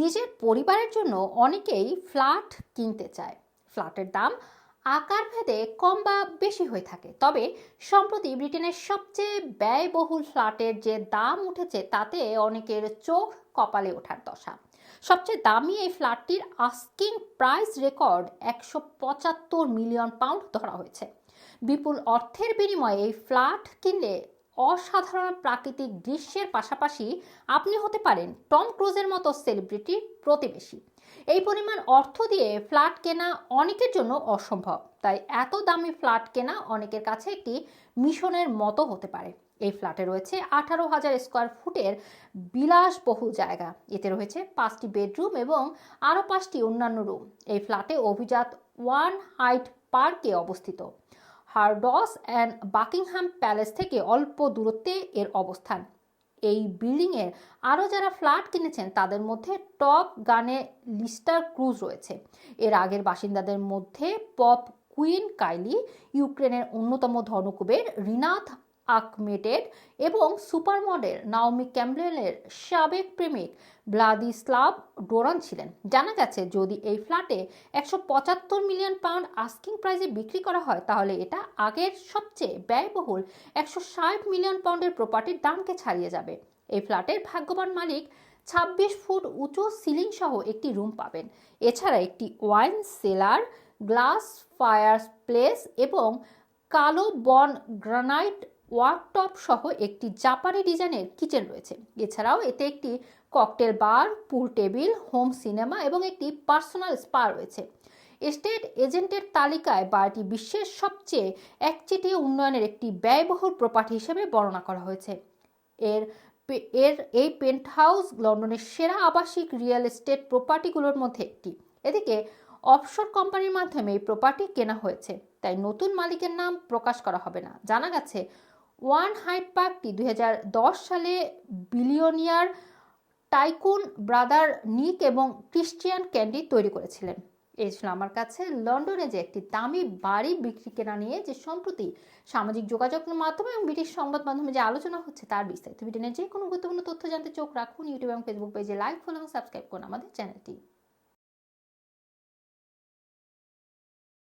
নিজের পরিবারের জন্য অনেকেই ফ্ল্যাট কিনতে চায়। ফ্ল্যাটের দাম আকার ভেদে কম বা বেশি হয়ে থাকে। তবে সম্প্রতি ব্রিটেনের সবচেয়ে ব্যয়বহুল ফ্ল্যাটের যে দাম উঠেছে, তাতে অনেকের চোখ কপালে ওঠার দশা। সবচেয়ে দামি এই ফ্ল্যাটটির আস্কিং প্রাইস রেকর্ড একশো পঁচাত্তর মিলিয়ন পাউন্ড ধরা হয়েছে। বিপুল অর্থের বিনিময়ে এই ফ্ল্যাট কিনলে অসাধারণ প্রাকৃতিক দৃশ্যের পাশাপাশি আপনি হতে পারেন টম ক্রুজের মতো সেলিব্রিটির প্রতিবেশী। এই পরিমাণ অর্থ দিয়ে ফ্ল্যাট কেনা অনেকের জন্য অসম্ভব। তাই এত দামি ফ্ল্যাট কেনা অনেকের কাছে একটি মিশনের মতো হতে পারে। এই ফ্ল্যাটে রয়েছে আঠারো হাজার স্কোয়ার ফুটের বিলাসবহুল জায়গা। এতে রয়েছে পাঁচটি বেডরুম এবং আরও পাঁচটি অন্যান্য রুম। এই ফ্ল্যাটে অভিজাত ওয়ান হাইট পার্কে অবস্থিত। হারডস অ্যান্ড বাকিংহাম প্যালেস থেকে অল্প দূরত্বে এর অবস্থান। এই বিল্ডিংয়ের আরও যারা ফ্ল্যাট কিনেছেন, তাদের মধ্যে টপ গানে লিস্টার ক্রুজ রয়েছে। এর আগের বাসিন্দাদের মধ্যে পপ কুইন কাইলি, ইউক্রেনের অন্যতম ধনকুবের রিনাথ আকমেটেড এবং সুপার মডেল নাওমি ক্যাম্বেলের সাবেক প্রেমিক ভ্লাদিস্লাভ ডোরান ছিলেন। জানা গেছে, যদি এই ফ্ল্যাটে একশো পঁচাত্তর মিলিয়ন পাউন্ড আস্কিং প্রাইজে বিক্রি করা হয়, তাহলে এটা আগের সবচেয়ে ব্যয়বহুল একশো ষাট মিলিয়ন পাউন্ডের প্রপার্টির দামকে ছাড়িয়ে যাবে। এই ফ্ল্যাটের ভাগ্যবান মালিক ছাব্বিশ ফুট উঁচু সিলিং সহ একটি রুম পাবেন। এছাড়া একটি wine cellar, glass fireplace এবং কালো বন গ্রানাইট ওয়ার্কটপ সহ একটি জাপানি ডিজাইনের কিচেন রয়েছে। এছাড়াও এতে একটি cocktail bar, pool table, home cinema এবং একটি পার্সোনাল স্পা রয়েছে। এস্টেট এজেন্টের তালিকায় বারটি বিশ্বের সবচেয়ে একচেটিয়া উন্নয়নের একটি ব্যয়বহুল প্রপার্টি হিসেবে বর্ণনা করা হয়েছে। এর এর এই পেন্ট হাউস লন্ডনের সেরা আবাসিক রিয়েল এস্টেট প্রপার্টিগুলোর মধ্যে একটি। এদিকে অফশোর কোম্পানির মাধ্যমে এই প্রপার্টি কেনা হয়েছে। তাই নতুন মালিকের নাম প্রকাশ করা হবে না। জানা গেছে ওয়ান হাইট পার্কটি দুই হাজার দশ সালে বিলিয়নিয়ার টাইকুন ব্রাদার নিক এবং ক্রিশ্চিয়ান ক্যান্ডি তৈরি করেছিলেন। এই ছিল আমার কাছে লন্ডনে যে একটি দামি বাড়ি বিক্রি কেনা নিয়ে যে সম্প্রতি সামাজিক যোগাযোগের মাধ্যমে এবং ব্রিটিশ সংবাদ মাধ্যমে যে আলোচনা হচ্ছে তার বিস্তারিত। ব্রিটেনের যে কোনো গুরুত্বপূর্ণ তথ্য জানতে চোখ রাখুন, ইউটিউব এবং ফেসবুক পেজে লাইক, ফলো এবং সাবস্ক্রাইব করুন আমাদের চ্যানেলটি।